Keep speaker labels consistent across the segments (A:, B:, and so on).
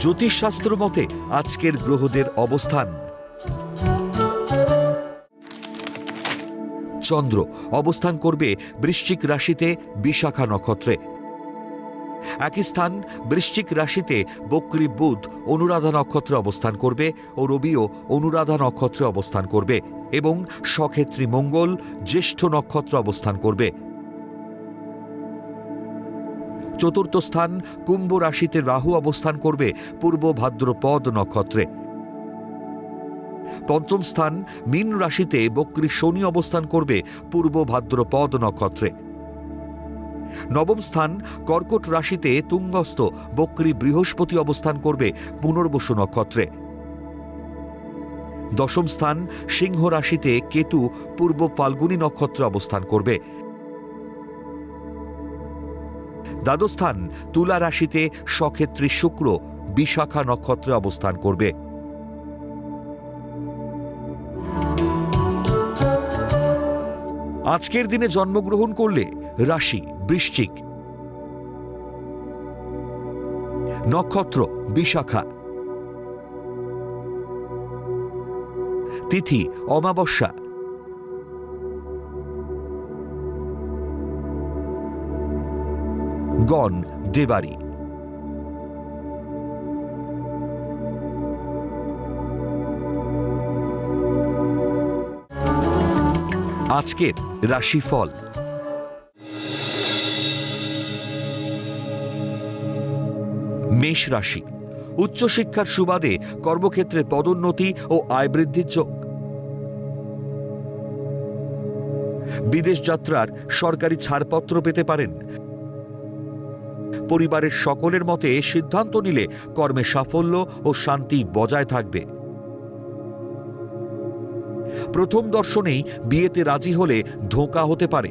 A: জ্যোতিষশাস্ত্র মতে আজকের গ্রহদের অবস্থান। চন্দ্র অবস্থান করবে বৃশ্চিক রাশিতে বিশাখা নক্ষত্রে। একই স্থান, বৃশ্চিক রাশিতে বক্রী বুধ অনুরাধা নক্ষত্রে অবস্থান করবে ও রবিও অনুরাধা নক্ষত্রে অবস্থান করবে এবং সক্ষেত্রী মঙ্গল জ্যেষ্ঠ নক্ষত্র অবস্থান করবে। চতুর্থ স্থান কুম্ভ রাশিতে রাহু অবস্থান করবে পূর্ব ভাদ্রপদ নক্ষত্রে। পঞ্চম স্থান মীন রাশিতে বক্রী শনি অবস্থান করবে পূর্ব ভাদ্রপদ নক্ষত্রে। নবম স্থান কর্কট রাশিতে তুঙ্গস্থ বক্রী বৃহস্পতি অবস্থান করবে পুনর্বসু নক্ষত্রে। দশম স্থান সিংহ রাশিতে কেতু পূর্ব ফাল্গুনী নক্ষত্রে অবস্থান করবে। দ্বাদশ স্থান তুলা রাশিতে সক্ষেত্রী শুক্র বিশাখা নক্ষত্রে অবস্থান করবে। আজকের দিনে জন্মগ্রহণ করলে রাশি বৃশ্চিক। নক্ষত্র বিশাখা। তিথি অমাবস্যা। গণ দেবারি। আজকের রাশিফল। মেষ রাশি। উচ্চশিক্ষার সুবাদে কর্মক্ষেত্রে পদোন্নতি ও আয় বৃদ্ধির যোগ। বিদেশ যাত্রার সরকারি ছাড়পত্র পেতে পারেন পরিবারের সকলের মতে সিদ্ধান্ত নিলে কর্মে সাফল্য ও শান্তি বজায় থাকবে। প্রথম দর্শনেই বিয়েতে রাজি হলে ধোঁকা হতে পারে।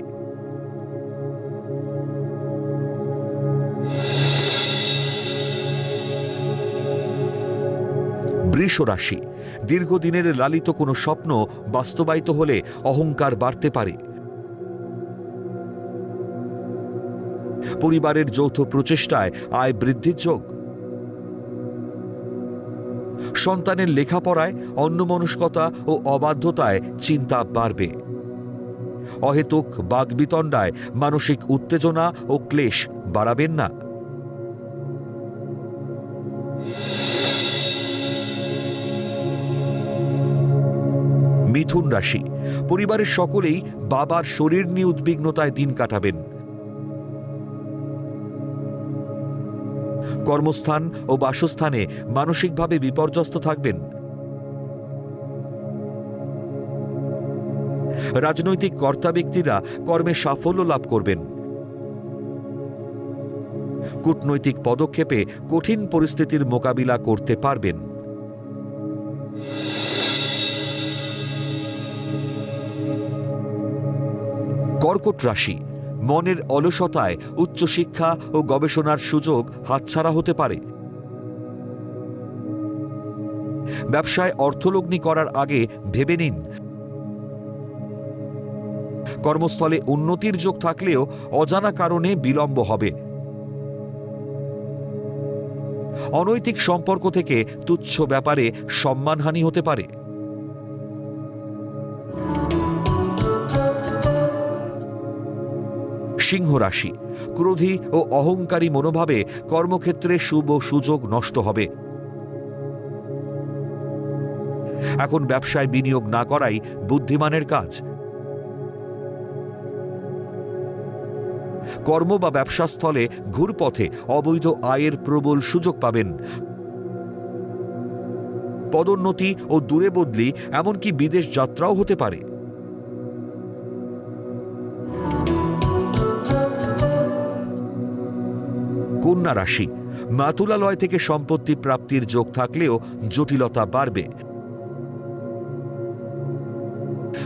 A: দীর্ঘদিনের লালিত কোনো স্বপ্ন বাস্তবায়িত হলে অহংকার বাড়তে পারে। পরিবারের যৌথ প্রচেষ্টায় আয় বৃদ্ধির যোগ। সন্তানের লেখাপড়ায় অন্যমনস্কতা ও অবাধ্যতায় চিন্তা বাড়বে। অহেতুক বাগবিতণ্ডায় মানসিক উত্তেজনা ও ক্লেশ বাড়াবেন না। মিথুন রাশি, পরিবারের সকলেই বাবার শরীর নিয়ে উদ্বিগ্নতায় দিন কাটাবেন। কর্মস্থান ও বাসস্থানে মানসিকভাবে বিপর্যস্ত থাকবেন। রাজনৈতিক কর্তা ব্যক্তিরা কর্মে সাফল্য লাভ করবেন। কূটনৈতিক পদক্ষেপে কঠিন পরিস্থিতির মোকাবিলা করতে পারবেন। কর্কট রাশি মনের অলসতায় উচ্চশিক্ষা ও গবেষণার সুযোগ হাতছাড়া হতে পারে। ব্যবসায় অর্থলগ্নি করার আগে ভেবে নিন। কর্মস্থলে উন্নতির যোগ থাকলেও অজানা কারণে বিলম্ব হবে। অনৈতিক সম্পর্ক থেকে তুচ্ছ ব্যাপারে সম্মানহানি হতে পারে। সিংহ রাশি। ক্রোধী ও অহংকারী মনোভাবে কর্মক্ষেত্রে শুভ সুযোগ নষ্ট হবে। এখন ব্যবসায় বিনিয়োগ না করাই বুদ্ধিমানের কাজ। কর্ম বা ব্যবসাস্থলে ঘুরপথে অবৈধ আয়ের প্রবল সুযোগ পাবেন। পদোন্নতি ও দূরে বদলি এমনকি বিদেশ যাত্রাও হতে পারে। কন্যা রাশি। মাতুলালয় থেকে সম্পত্তি প্রাপ্তির যোগ থাকলেও জটিলতা বাড়বে।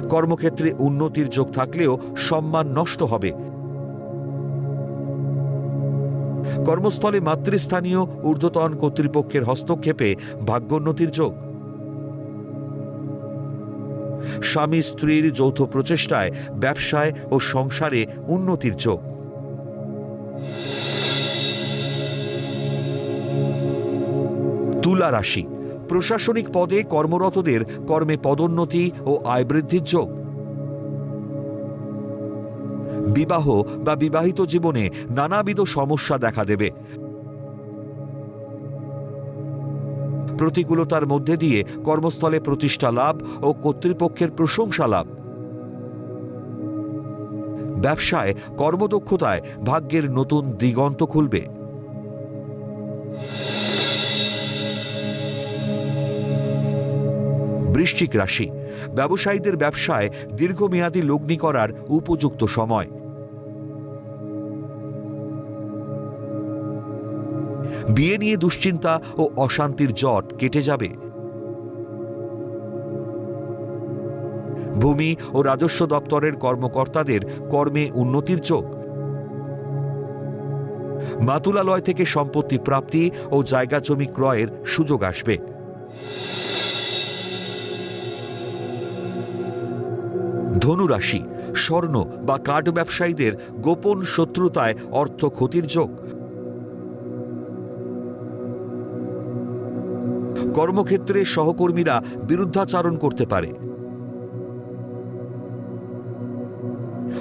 A: কর্মক্ষেত্রে উন্নতির যোগ থাকলেও সম্মান নষ্ট হবে। কর্মস্থলে মাতৃস্থানীয় ঊর্ধ্বতন কর্তৃপক্ষের হস্তক্ষেপে ভাগ্যোন্নতির যোগ। স্বামী স্ত্রীর যৌথ প্রচেষ্টায় ব্যবসায় ও সংসারে উন্নতির যোগ। তুলা রাশি। প্রশাসনিক পদে কর্মরতদের কর্মে পদোন্নতি ও আয় বৃদ্ধির যোগ। বিবাহ বা বিবাহিত জীবনে নানাবিধ সমস্যা দেখা দেবে। প্রতিকূলতার মধ্যে দিয়ে কর্মস্থলে প্রতিষ্ঠা লাভ ও কর্তৃপক্ষের প্রশংসা লাভ। ব্যবসায় কর্মদক্ষতায় ভাগ্যের নতুন দিগন্ত খুলবে। বৃশ্চিক রাশি। ব্যবসায়ীদের ব্যবসায় দীর্ঘমেয়াদী লগ্নি করার উপযুক্ত সময়। বিয়ে নিয়ে দুশ্চিন্তা ও অশান্তির জট কেটে যাবে। ভূমি ও রাজস্ব দপ্তরের কর্মকর্তাদের কর্মে উন্নতির চোখ মাতুলালয় থেকে সম্পত্তি প্রাপ্তি ও জায়গা জমি ক্রয়ের সুযোগ আসবে। ধনুরাশি, স্বর্ণ বা কাঠ ব্যবসায়ীদের গোপন শত্রুতায় অর্থ ক্ষতির যোগ। কর্মক্ষেত্রে সহকর্মীরা বিরুদ্ধাচারণ করতে পারে।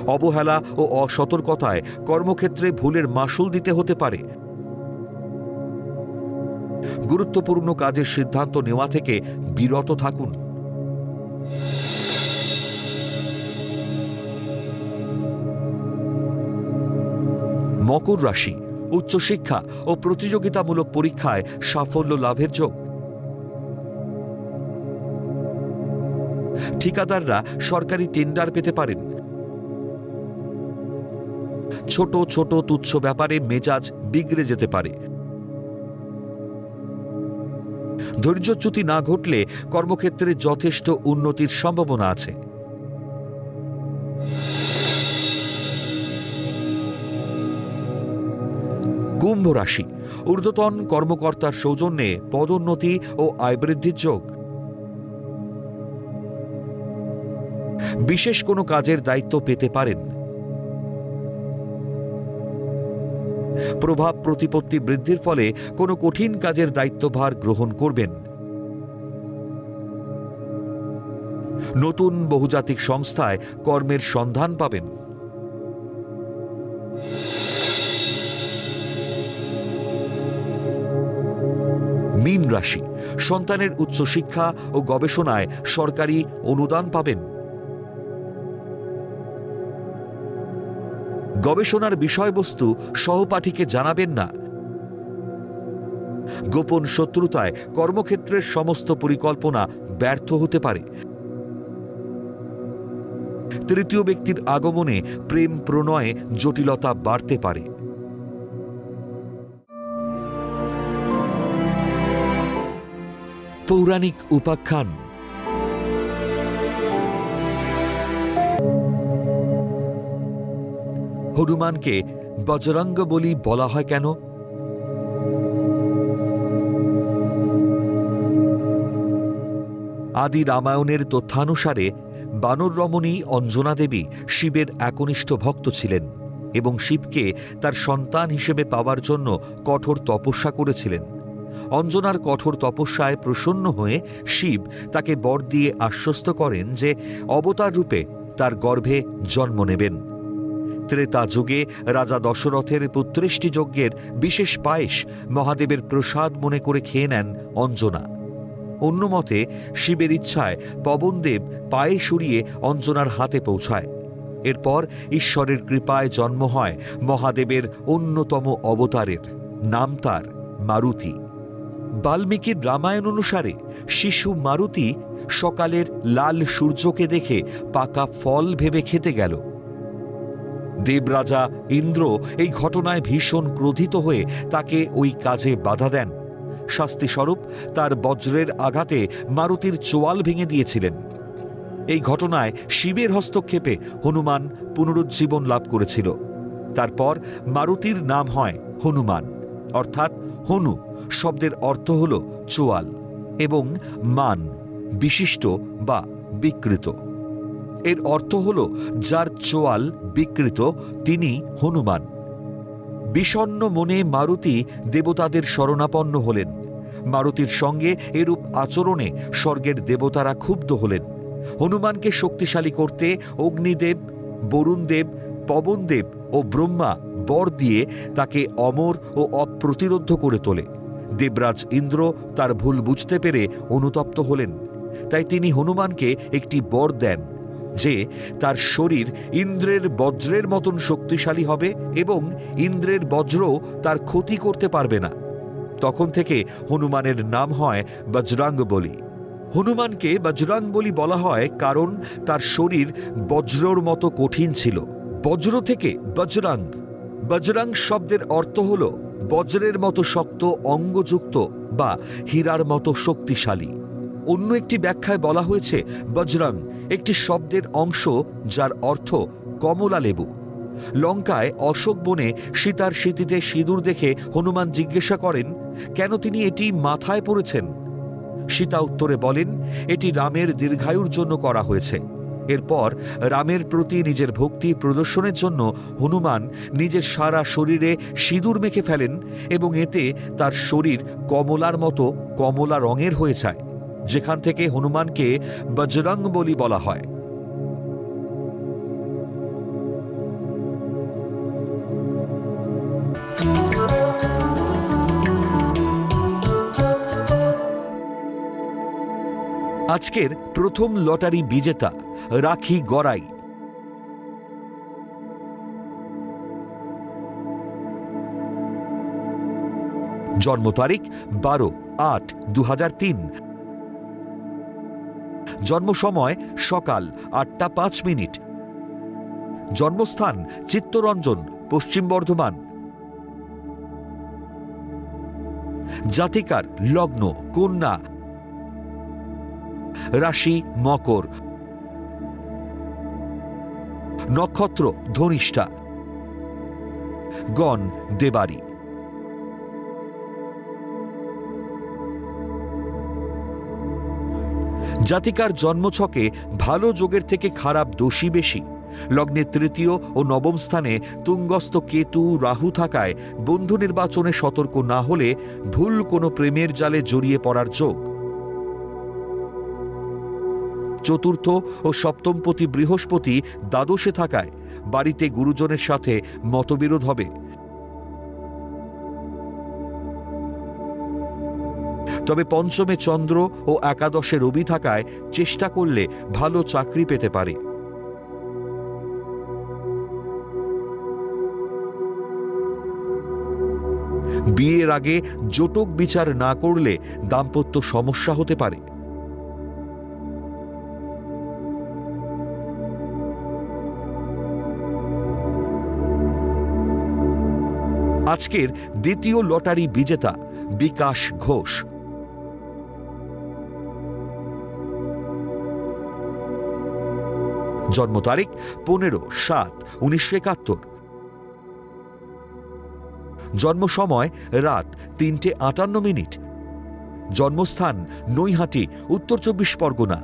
A: অবহেলা ও অসতর্কতায় কর্মক্ষেত্রে ভুলের মাসুল দিতে হতে পারে। গুরুত্বপূর্ণ কাজের সিদ্ধান্ত নেওয়া থেকে বিরত থাকুন। মকর রাশি, উচ্চশিক্ষা ও প্রতিযোগিতামূলক পরীক্ষায় সাফল্য লাভের যোগ। ঠিকাদাররা সরকারি টেন্ডার পেতে পারেন। ছোট ছোট তুচ্ছ ব্যাপারে মেজাজ বিগড়ে যেতে পারে। ধৈর্যচ্যুতি না ঘটলে কর্মক্ষেত্রে যথেষ্ট উন্নতির সম্ভাবনা আছে। কুম্ভ রাশি। ঊর্ধ্বতন কর্মকর্তার সৌজন্যে পদোন্নতি ও আয় বৃদ্ধির যোগ। বিশেষ কোনো কাজের দায়িত্ব পেতে পারেন। প্রভাব প্রতিপত্তি বৃদ্ধির ফলে কোনো কঠিন কাজের দায়িত্বভার গ্রহণ করবেন। নতুন বহুজাতিক সংস্থায় কর্মের সন্ধান পাবেন। মীন রাশি। সন্তানের উচ্চশিক্ষা ও গবেষণায় সরকারি অনুদান পাবেন। গবেষণার বিষয়বস্তু সহপাঠীকে জানাবেন না। গোপন শত্রুতায় কর্মক্ষেত্রের সমস্ত পরিকল্পনা ব্যর্থ হতে পারে। তৃতীয় ব্যক্তির আগমনে প্রেম প্রণয়ে জটিলতা বাড়তে পারে। পৌরাণিক উপাখ্যান। হনুমানকে বজরঙ্গ বলি বলা হয় কেন? আদি রামায়ণের তথ্যানুসারে বানর রমণী অঞ্জনা দেবী শিবের একনিষ্ঠ ভক্ত ছিলেন এবং শিবকে তার সন্তান হিসেবে পাওয়ার জন্য কঠোর তপস্যা করেছিলেন। অঞ্জনার কঠোর তপস্যায় প্রসন্ন হয়ে শিব তাকে বর দিয়ে আশ্বস্ত করেন যে অবতার রূপে তার গর্ভে জন্ম নেবেন। ত্রেতা যুগে রাজা দশরথের পুত্রেষ্টি যজ্ঞের বিশেষ পায়েস মহাদেবের প্রসাদ মনে করে খেয়ে নেন অঞ্জনা। অন্যমতে শিবের ইচ্ছায় পবনদেব পায়ে সরিয়ে অঞ্জনার হাতে পৌঁছায়। এরপর ঈশ্বরের কৃপায় জন্ম হয় মহাদেবের অন্যতম অবতারের, নাম তার মারুতি। বাল্মীকির রামায়ণ অনুসারে শিশু মারুতি সকালের লাল সূর্যকে দেখে পাকা ফল ভেবে খেতে গেল। দেবরাজা ইন্দ্র এই ঘটনায় ভীষণ ক্রোধিত হয়ে তাকে ওই কাজে বাধা দেন। শাস্তিস্বরূপ তার বজ্রের আঘাতে মারুতির চোয়াল ভেঙে দিয়েছিলেন। এই ঘটনায় শিবের হস্তক্ষেপে হনুমান পুনরুজ্জীবন লাভ করেছিল। তারপর মারুতির নাম হয় হনুমান, অর্থাৎ হনু। শব্দের অর্থ হল চোয়াল এবং মান, বিশিষ্ট বা বিকৃত। এর অর্থ হল যার চোয়াল বিকৃত, তিনি হনুমান। বিষণ্ন মনে মারুতি দেবতাদের শরণাপন্ন হলেন। মারুতির সঙ্গে এরূপ আচরণে স্বর্গের দেবতারা ক্ষুব্ধ হলেন। হনুমানকে শক্তিশালী করতে অগ্নিদেব, বরুণদেব, পবনদেব ও ব্রহ্মা বর দিয়ে তাকে অমর ও অপ্রতিরোধ্য করে তোলে। দেবরাজ ইন্দ্র তার ভুল বুঝতে পেরে অনুতপ্ত হলেন। তাই তিনি হনুমানকে একটি বর দেন, যে তার শরীর ইন্দ্রের বজ্রের মতন শক্তিশালী হবে এবং ইন্দ্রের বজ্র তার ক্ষতি করতে পারবে না। তখন থেকে হনুমানের নাম হয় বজরাঙ্গ বলি হনুমানকে বজরাং বলি বলা হয় কারণ তার শরীর বজ্রর মতো কঠিন ছিল। বজ্র থেকে বজরাং বজরাং শব্দের অর্থ হল বজ্রের মতো শক্ত, অঙ্গযুক্ত বা হীরার মতো শক্তিশালী। অন্য একটি ব্যাখ্যায় বলা হয়েছে, বজরাং একটি শব্দের অংশ যার অর্থ কমলা লেবু। লঙ্কায় অশোক বনে সীতার স্মৃতিতে সিঁদুর দেখে হনুমান জিজ্ঞাসা করেন, কেন তিনি এটি মাথায় পড়েছেন? সীতা উত্তরে বলেন, এটি রামের দীর্ঘায়ুর জন্য করা হয়েছে। এরপর রামের প্রতি নিজের ভক্তি প্রদর্শনের জন্য হনুমান নিজের সারা শরীরে সিঁদুর মেখে ফেলেন এবং এতে তার শরীর কমলার মতো কমলা রঙের হয়ে যায়, যেখান থেকে হনুমানকে বজরং বলি বলা হয়। আজকের প্রথম লটারি বিজেতা রাখি গড়াই। জন্ম তারিখ বারো আট দু জন্ম সময় সকাল আটটা পাঁচ মিনিট। জন্মস্থান চিত্তরঞ্জন, পশ্চিম বর্ধমান। জাতিকার লগ্ন কন্যা। রাশি মকর। নক্ষত্র ধনিষ্ঠা। গণ দেবারি। জাতিকার জন্মছকে ভালো যোগের থেকে খারাপ দোষী বেশি। লগ্নে তৃতীয় ও নবম স্থানে তুঙ্গস্থ কেতু রাহু থাকায় বন্ধু নির্বাচনে সতর্ক না হলে ভুল কোনো প্রেমের জালে জড়িয়ে পড়ার যোগ। চতুর্থ ও সপ্তমপতি বৃহস্পতি দ্বাদশে থাকায় বাড়িতে গুরুজনের সাথে মতবিরোধ হবে। তবে পঞ্চমে চন্দ্র ও একাদশে রবি থাকায় চেষ্টা করলে ভালো চাকরি পেতে পারে। বিয়ের আগে জটক বিচার না করলে দাম্পত্য সমস্যা হতে পারে। আজকের দ্বিতীয় লটারি বিজেতা বিকাশ ঘোষ। জন্ম তারিখ পনেরো সাত উনিশশো একাত্তর। জন্ম সময় রাত তিনটে আটান্ন মিনিট। জন্মস্থান নৈহাটি, উত্তর চব্বিশ পরগনা।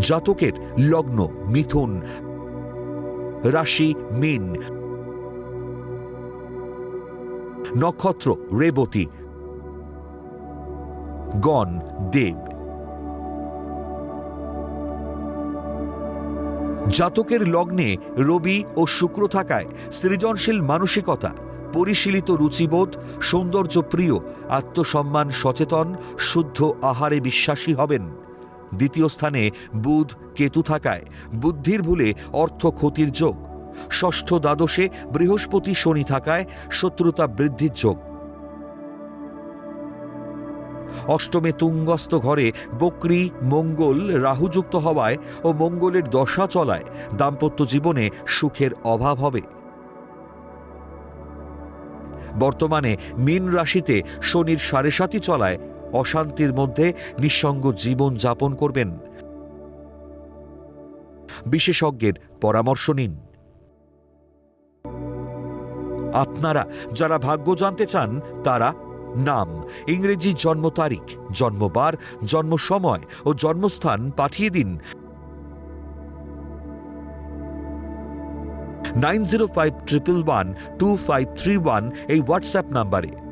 A: জাতকের লগ্ন মিথুন। রাশি, মিন। নক্ষত্র, রেবতী। গণ, দেব। জাতকের লগ্নে রবি ও শুক্র থাকায় সৃজনশীল মানসিকতা, পরিশীলিত রুচিবোধ সৌন্দর্য প্রিয় আত্মসম্মান সচেতন, শুদ্ধ আহারে বিশ্বাসী হবেন। দ্বিতীয় স্থানে বুধ কেতু থাকায় বুদ্ধির ভুলে অর্থ ক্ষতির যোগ। ষষ্ঠ দ্বাদশে বৃহস্পতি শনি থাকায় শত্রুতা বৃদ্ধির যোগ। অষ্টমে তুঙ্গস্থ ঘরে বক্রি, মঙ্গল রাহুযুক্ত হওয়ায় ও মঙ্গলের দশা চলায় দাম্পত্য জীবনে সুখের অভাব হবে। বর্তমানে মীন রাশিতে শনির সাড়ে সাতি চলায় অশান্তির মধ্যে নিঃসঙ্গ জীবন যাপন করবেন। বিশেষজ্ঞের পরামর্শ নিন। আপনারা যারা ভাগ্য জানতে চান, তারা নাম, ইংরেজি জন্ম তারিখ, জন্মবার, জন্ম সময় ও জন্মস্থান পাঠিয়ে দিন। Nine zero five triple one two five three one এই হোয়াটসঅ্যাপ নাম্বারে।